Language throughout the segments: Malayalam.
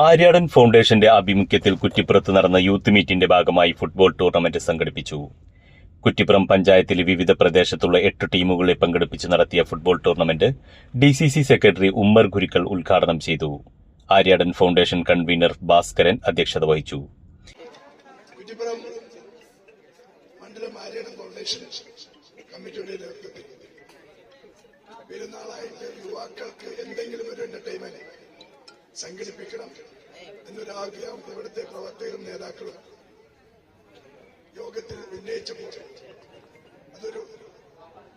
ആര്യാടൻ ഫൗണ്ടേഷന്റെ ആഭിമുഖ്യത്തിൽ കുറ്റിപ്പുറത്ത് നടന്ന യൂത്ത് മീറ്റിന്റെ ഭാഗമായി ഫുട്ബോൾ ടൂർണമെന്റ് സംഘടിപ്പിച്ചു. കുറ്റിപ്പുറം പഞ്ചായത്തിലെ വിവിധ പ്രദേശത്തുള്ള എട്ട് ടീമുകളെ പങ്കെടുപ്പിച്ച് നടത്തിയ football tournament D secretary Ummer Gurikkal ഉദ്ഘാടനം ചെയ്തു. ആര്യാടൻ ഫൗണ്ടേഷൻ കൺവീനർ ഭാസ്കരൻ അധ്യക്ഷത വഹിച്ചു. യുവാക്കൾക്ക് എന്തെങ്കിലും ഒരു എന്റർടൈൻമെന്റ് സംഘടിപ്പിക്കണം എന്നൊരാഗ്രഹം ഇവിടുത്തെ പ്രവർത്തകരും നേതാക്കളും യോഗത്തിൽ ഉന്നയിച്ചപ്പോൾ അതൊരു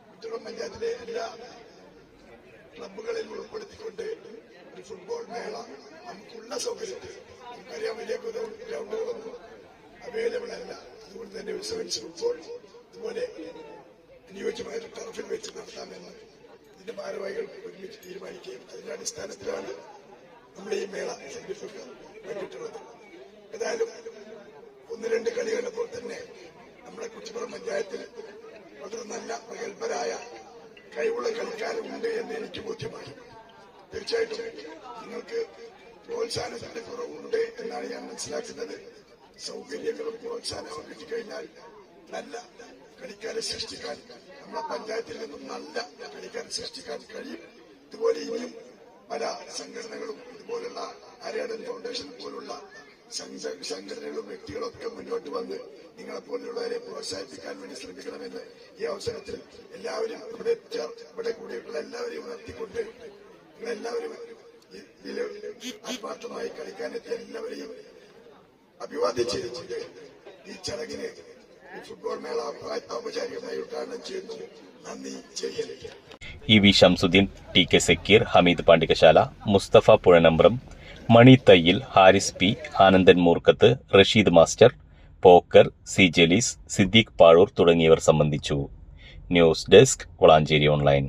കുറ്റിപ്പുറം പഞ്ചായത്തിലെ എല്ലാ ക്ലബുകളിൽ ഉൾപ്പെടുത്തിക്കൊണ്ട് ഒരു ഫുട്ബോൾ മേള നമുക്കുള്ള സൗകര്യത്തിൽ നമുക്കറിയാം വലിയ ഗ്രൗണ്ടുകളൊന്നും അവൈലബിൾ അല്ല. അതുകൊണ്ട് തന്നെ സെവൻസ് ഫുട്ബോൾ ഇതുപോലെ അനുയോജ്യമായ ടർഫിൽ വെച്ച് നടത്താമെന്ന് ഇതിന്റെ ഭാരവാഹികൾ ഒരുമിച്ച് തീരുമാനിക്കുകയും അതിന്റെ അടിസ്ഥാനത്തിലാണ് ഈ മേള സംഘടിപ്പിക്കുക വേണ്ടിയിട്ടുള്ളത് ഏതായാലും ഒന്ന് രണ്ട് കളി കണ്ടപ്പോൾ തന്നെ നമ്മുടെ കുച്ചിപ്പുറം പഞ്ചായത്തിൽ വളരെ നല്ല പ്രഗത്ഭരായ കഴിവുള്ള കളിക്കാരുണ്ട് എന്ന് എനിക്ക് ബോധ്യമായി തീർച്ചയായിട്ടും നിങ്ങൾക്ക് പ്രോത്സാഹനത്തിന്റെ കുറവുണ്ട് എന്നാണ് ഞാൻ മനസ്സിലാക്കുന്നത്. സൗകര്യങ്ങളും പ്രോത്സാഹനവും കിട്ടിക്കഴിഞ്ഞാൽ നല്ല കളിക്കാരെ സൃഷ്ടിക്കാൻ നമ്മുടെ പഞ്ചായത്തിൽ നിന്നും നല്ല കളിക്കാരെ സൃഷ്ടിക്കാൻ കഴിയും. ഇതുപോലെ ഇനിയും പല സംഘടനകളും ഇതുപോലുള്ള ഹരിയാടൻ ഫൗണ്ടേഷൻ പോലുള്ള സംഘ- സംഘടനകളും വ്യക്തികളും ഒക്കെ മുന്നോട്ട് വന്ന് നിങ്ങളെ പോലുള്ളവരെ പ്രോത്സാഹിപ്പിക്കാൻ വേണ്ടി ശ്രമിക്കണമെന്ന് ഈ അവസരത്തിൽ എല്ലാവരും ഇവിടെ ഇവിടെ കൂടിയിട്ടുള്ള എല്ലാവരെയും ഉണർത്തിക്കൊണ്ട് നിങ്ങളെല്ലാവരും ആത്മാർത്ഥമായി കളിക്കാനെത്തിയ എല്ലാവരെയും അഭിവാദ്യം ചെയ്തിട്ടുണ്ട് ഈ ചടങ്ങിന് ഫുട്ബോൾ മേള ഔപചാരികമായി ഉദ്ഘാടനം ചെയ്യുന്നു. നന്ദി. ചെയ്യലേ E V Shamsuddin T K Zakir Hameed Pandikasala Musthafa Puzhanambram Mani Thayyil Haris P Anandan Moorkath Rasheed master Pokker C Jalees Siddique Pazhoor തുടങ്ങിയവർ സംബന്ധിച്ചു. News desk Valanchery online.